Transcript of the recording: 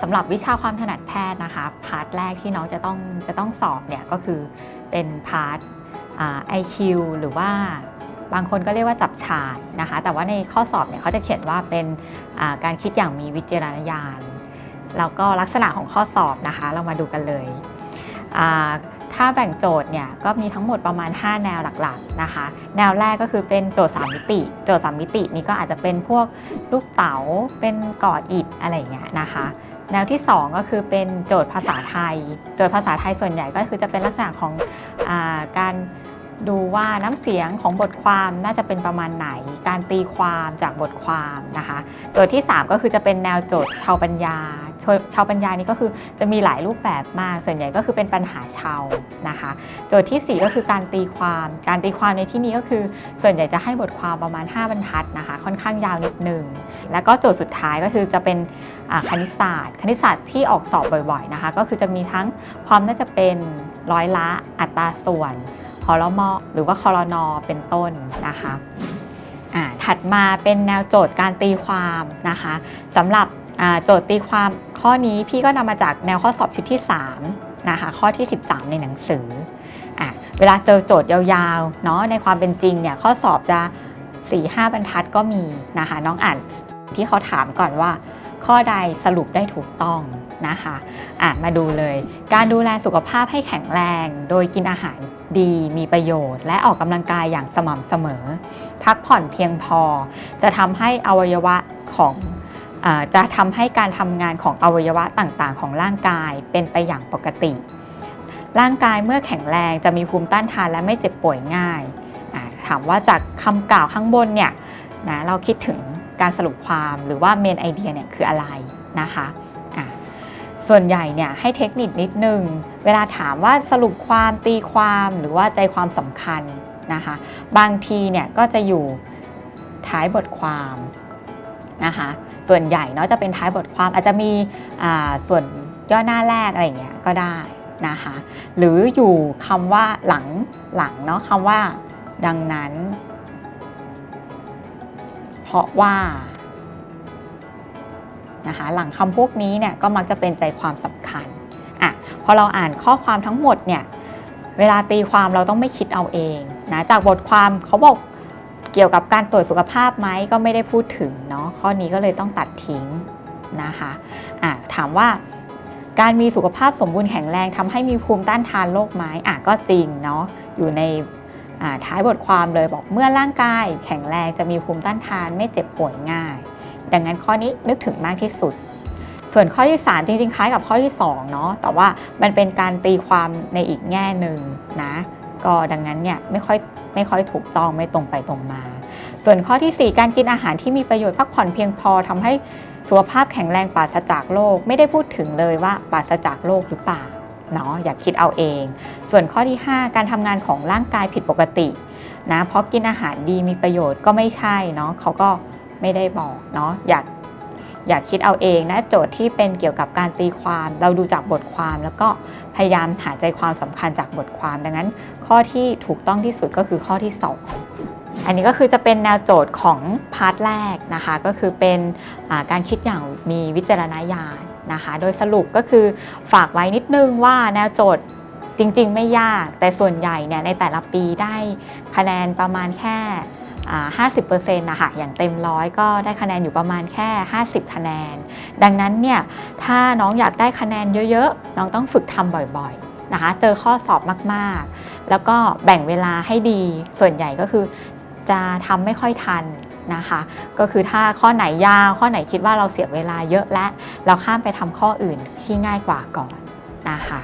สำหรับวิชาความถนัดแพทย์นะคะพาร์ทแรกที่น้องจะต้องจะต้องสอบเนี่ยก็คือเป็นพาร์ทไอคิวหรือว่าบางคนก็เรียกว่าจับฉายนะคะ แต่ว่าในข้อสอบเนี่ยเขาจะเขียนว่าเป็นาการคิดอย่างมีวิจารณญาณ แล้วก็ลักษณะของข้อสอบนะคะ เรามาดูกันเลย ถ้าแบ่งโจทย์เนี่ยก็มีทั้งหมดประมาณ 5 แนวหลักๆนะคะ แนวแรกก็คือเป็นโจทย์ 3 มิติ โจทย์ 3 มิตินี้ก็อาจจะเป็นพวกลูกเต๋า เป็นก่ออิฐอะไรอย่างเงี้ยนะคะ แนวที่ 2 ก็คือเป็นโจทย์ภาษาไทย โจทย์ภาษาไทยส่วนใหญ่ก็คือจะเป็นลักษณะของอการดูว่าน้ำเสียงของบทความน่าจะเป็นประมาณไหน การตีความจากบทความนะคะโจทย์ที่ 3 ก็คือจะเป็นแนวโจทย์ชาวปัญญา ชาวชาวปัญญานี่ก็คือจะมีหลายรูปแบบมาก ส่วนใหญ่ก็คือเป็นปัญหาชาวนะคะ โจทย์ทีสี่ 4 ก็คือการตีความ การตีความในที่นี้ก็คือ ส่วนใหญ่จะให้บทความประมาณ 5 บรรทัดนะคะ ค่อนข้างยาวนิดนึง แล้วก็โจทย์สุดท้ายก็คือจะเป็น คณิตศาสตร์ คณิตศาสตร์ที่ออกสอบบ่อยๆนะคะ ก็คือจะมีทั้งความน่าจะเป็นร้อยละอัตราส่วนคอรมอหรือว่าคอรนอเป็นต้นนะคะถัดมาเป็นแนวโจทย์การตีความนะคะสำหรับโจทย์ตีความข้อนี้พี่ก็นำมาจากแนวข้อสอบชุดที่3นะคะข้อที่ 13 ในหนังสืออเวลาเจอโจทย์ยาวๆเนาะในความเป็นจริงเนี่ยข้อสอบจะ 4-5 บรรทัดก็มีนะคะน้องอ่านที่เขาถามก่อนว่า ข้อใดสรุปได้ถูกต้องนะคะอะมาดูเลย การดูแลสุขภาพให้แข็งแรง โดยกินอาหารดีมีประโยชน์ และออกกำลังกายอย่างสม่ำเสมอ พักผ่อนเพียงพอ จะทำให้อวัยวะของอาจะทำให้การทำงานของอวัยวะต่างๆ ของร่างกายเป็นไปอย่างปกติ ร่างกายเมื่อแข็งแรงจะมีภูมิต้านทานและไม่เจ็บป่วยง่าย ถามว่าจากคำกล่าวข้างบนเนี่ยนะเราคิดถึง การสรุปความหรือว่าเมนไอเดียเนี่ยคืออะไรนะคะอะส่วนใหญ่เนี่ยให้เทคนิคนิดนึง เวลาถามว่าสรุปความตีความหรือว่าใจความสำคัญนะคะ บางทีเนี่ยก็จะอยู่ท้ายบทความนะคะ ส่วนใหญ่เนาะจะเป็นท้ายบทความอาจจะมีอ่าส่วนย่อหน้าแรกอะไรเงี้ยก็ได้นะคะ หรืออยู่คำว่าหลังหลังเนาะคำว่าดังนั้น ราะว่านะคะหลังคำพวกนี้เนี่ยก็มักจะเป็นใจความสำคัญอะพอเราอ่านข้อความทั้งหมดเนี่ยเวลาตีความเราต้องไม่คิดเอาเองนะจากบทความเขาบอกเกี่ยวกับการตรวจสุขภาพไหมก็ไม่ได้พูดถึงเนาะข้อนี้ก็เลยต้องตัดทิ้งนะคะอะถามว่าการมีสุขภาพสมบูรณ์แข็งแรงทำให้มีภูมิต้านทานโรคไหมอะก็จริงเนาะอยู่ใน ท้ายบทความเลยบอกเมื่อร่างกายแข็งแรงจะมีภูมิต้านทานไม่เจ็บป่วยง่าย ดังนั้นข้อนี้นึกถึงมากที่สุด ส่วนข้อที่ 3 จริงๆ คล้ายกับข้อที่2เนาะแต่ว่ามันเป็นการตีความในอีกแง่หนึ่งนะ ก็ดังนั้นเนี่ยไม่ค่อยไม่ค่อยถูกต้องไม่ตรงไปตรงมา ส่วนข้อทีสี่4 การกินอาหารที่มีประโยชน์พักผ่อนเพียงพอทำให้สุขภาพแข็งแรงปราศจากโรคไม่ได้พูดถึงเลยว่าปราศจากโรคหรือเปล่า เนาะอย่าคิดเอาเอง ส่วนข้อที่ 5 การทำงานของร่างกายผิดปกตินะเพราะกินอาหารดีมีประโยชน์ก็ไม่ใช่เนาะเขาก็ไม่ได้บอกเนาะอยากอยากคิดเอาเองนะโจทย์ที่เป็นเกี่ยวกับการตีความ เราดูจากบทความ แล้วก็พยายามหาใจความสำคัญจากบทความ ดังนั้น ข้อที่ถูกต้องที่สุดก็คือข้อที่ 2 อันนี้ก็คือจะเป็นแนวโจทย์ของพาร์ทแรกนะคะ ก็คือเป็นการคิดอย่างมีวิจารณญาณ นะคะ โดยสรุปก็คือฝากไว้นิดนึงว่าแนวโจทย์จริงๆ ไม่ยาก แต่ส่วนใหญ่เนี่ยในแต่ละปีได้คะแนนประมาณแค่50%นะคะอย่างเต็มร้อยก็ได้คะแนนอยู่ประมาณแค่ 50 คะแนน ดังนั้นเนี่ยถ้าน้องอยากได้คะแนนเยอะๆ น้องต้องฝึกทำบ่อยๆนะคะ เจอข้อสอบมากๆ แล้วก็แบ่งเวลาให้ดี ส่วนใหญ่ก็คือจะทำไม่ค่อยทัน นะคะ ก็คือถ้าข้อไหนยาวข้อไหนคิดว่าเราเสียเวลาเยอะและเราข้ามไปทำข้ออื่นที่ง่ายกว่าก่อนนะคะ